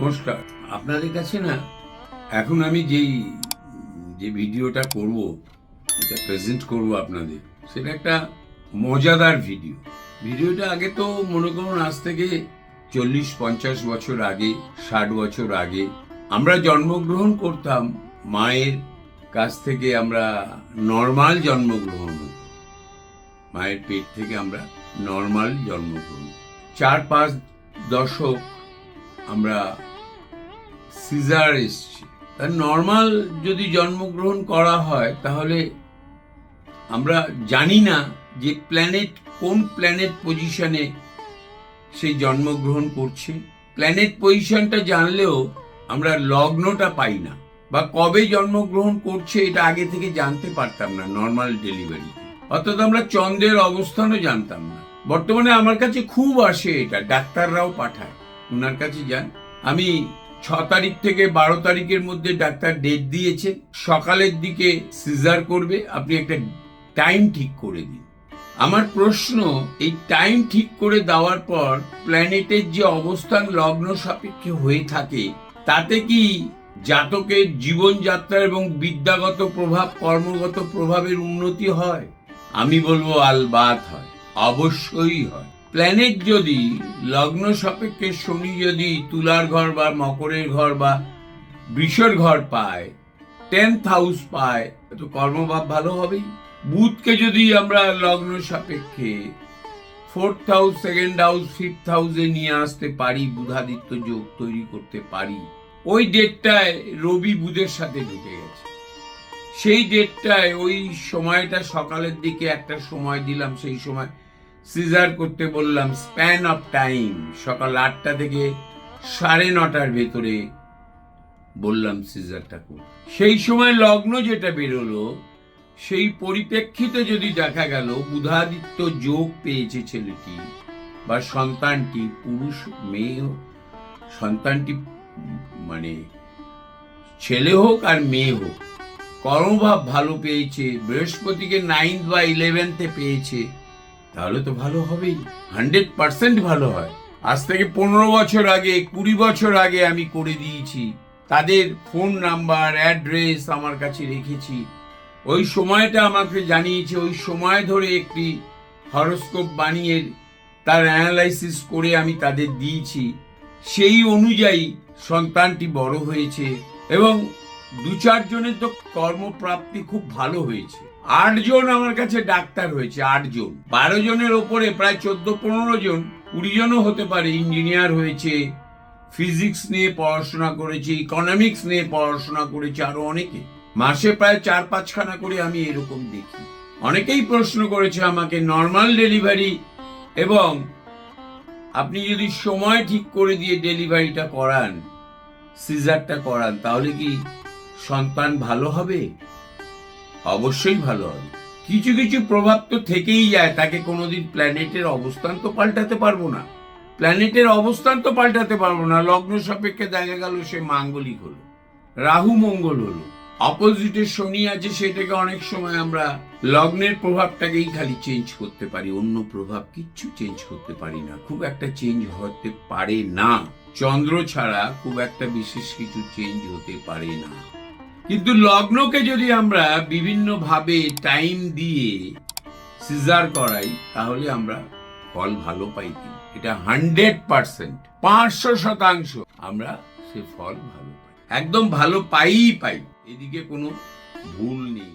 নমস্কার। আপনাদের কাছে না, এখন আমি যেই, যে ভিডিওটা করব এটা প্রেজেন্ট করব আপনাদের, সেটা একটা মজাদার ভিডিও। ভিডিওটা আগে তো মনে করুন আজ থেকে চল্লিশ, পঞ্চাশ বছর আগে, ষাট বছর আগে আমরা জন্মগ্রহণ করতাম মায়ের কাছ থেকে আমরা নর্মাল জন্মগ্রহণ। মায়ের পেট থেকে আমরা নর্মাল জন্মগ্রহণ চার, পাঁচ দশক আমরা সিজার এসছি। নর্মাল যদি জন্মগ্রহণ করা হয়, তাহলে আমরা জানি না যে প্ল্যানেট কোন প্ল্যানেট পজিশনে সেই জন্মগ্রহণ করছে। প্ল্যানেট পজিশনটা জানলেও আমরা লগ্নটা পাই না, বা কবে জন্মগ্রহণ করছে এটা আগে থেকে জানতে পারতাম না নর্মাল ডেলিভারি অর্থাৎ আমরা চন্দ্রের অবস্থানও জানতাম না। বর্তমানে আমার কাছে খুব আসে এটা, ডাক্তাররাও পাঠায় ওনার কাছে যান। আমি ছ তারিখ থেকে বারো তারিখের মধ্যে ডাক্তার ডেট দিয়েছে। সকালের দিকে সিজার করবে। আপনি একটা টাইম ঠিক করে দিন। আমার প্রশ্ন, এই টাইম ঠিক করে দেওয়ার পর প্ল্যানেটের যে অবস্থান লগ্ন সাপেক্ষে হয়ে থাকে, তাতে কি জাতকের জীবনযাত্রা এবং বিদ্যাগত প্রভাব, কর্মগত প্রভাবের উন্নতি হয়? আমি বলব আলবাত হয়। অবশ্যই হয়। প্ল্যানেট যদি, লগ্ন সাপেক্ষে শনি যদি তুলার ঘর বা মকরের ঘর বা বৃষর ঘর পায় টেন্থ হাউস পায় তো কর্মভাব ভালো হবেই। বুধকে যদি আমরা লগ্ন সাপেক্ষে fourth house second house fifth হাউসে নিয়ে আসতে পারি, বুধাদিত্য যোগ তৈরি করতে পারি, ওই ডেটটায় রবি বুধের সাথে ঢুকে গেছে। সেই ডেটটায় ওই সময়টা সকালের দিকে একটা সময় দিলাম, সেই সময় সিজার করতে বললাম স্প্যান অফ টাইম সকাল আটটা থেকে সাড়ে নটার ভেতরে বললাম সিজারটা করতে সেই সময় লগ্ন যেটা বেরোলো, সেই পরিপ্রেক্ষিতে যদি দেখা গেল, বুধাদিত্য যোগ পেয়েছে ছেলেটি বা সন্তানটি, পুরুষ, মেয়ে সন্তানটি মানে ছেলে হোক আর মেয়ে হোক, কর্মভাব ভালো পেয়েছে, বৃহস্পতিকে নাইন্থ বা ইলেভেন্থে পেয়েছে তাহলে তো ভালো হবেই। হান্ড্রেড পার্সেন্ট ভালো হয়। আজ থেকে পনেরো বছর আগে, কুড়ি বছর আগে আমি করে দিয়েছি। তাদের ফোন নাম্বার, অ্যাড্রেস আমার কাছে রেখেছি। ওই সময়টা আমাকে জানিয়েছে, ওই সময় ধরে একটি হরস্কোপ বানিয়ে তার অ্যানালাইসিস করে আমি তাদের দিয়েছি। সেই অনুযায়ী সন্তানটি বড় হয়েছে এবং দু চারজনের তো কর্মপ্রাপ্তি খুব ভালো হয়েছে। আটজন আমার কাছে ডাক্তার হয়েছে, আটজন। বারো জনের ওপরে প্রায় চোদ্দ, পনেরো জন, কুড়ি জনও হতে পারে ইঞ্জিনিয়ার হয়েছে, ফিজিক্স নিয়ে পড়াশোনা করেছে, ইকোনমিক্স নিয়ে পড়াশোনা করেছে, আরও অনেকে। মাসে প্রায় চার, পাঁচখানা করে আমি এরকম দেখি। অনেকেই প্রশ্ন করেছে আমাকে নর্মাল ডেলিভারি এবং আপনি যদি সময় ঠিক করে দিয়ে ডেলিভারিটা করান সিজারটা করান, তাহলে কি সন্তান ভালো হবে? অবশ্যই ভালো হবে। কিছু কিছু প্রভাব তো থেকেই যায়, তাকে কোনোদিন প্ল্যানেটের অবস্থান তো পাল্টাতে পারব না। প্ল্যানেটের অবস্থান তো পাল্টাতে পারব না। লগ্ন সাপেক্ষে দেখা গেল সে মাঙ্গলিক হলো, রাহু মঙ্গল হলো। অপোজিটে শনি আছে, সেটাকে অনেক সময় আমরা লগ্নের প্রভাবটাকেই খালি চেঞ্জ করতে পারি, অন্য প্রভাব কিচ্ছু চেঞ্জ করতে পারি না। খুব একটা চেঞ্জ হতে পারে না। চন্দ্র ছাড়া খুব একটা বিশেষ কিছু চেঞ্জ হতে পারে না। কিন্তু লগ্নকে যদি আমরা বিভিন্ন ভাবে টাইম দিয়ে সিজার করাই, তাহলে আমরা ফল ভালো পাই কি? এটা হান্ড্রেড পার্সেন্ট পাঁচশো শতাংশ আমরা সে ফল ভালো পাই। একদম ভালো পাই পাই। এদিকে কোনো ভুল নেই।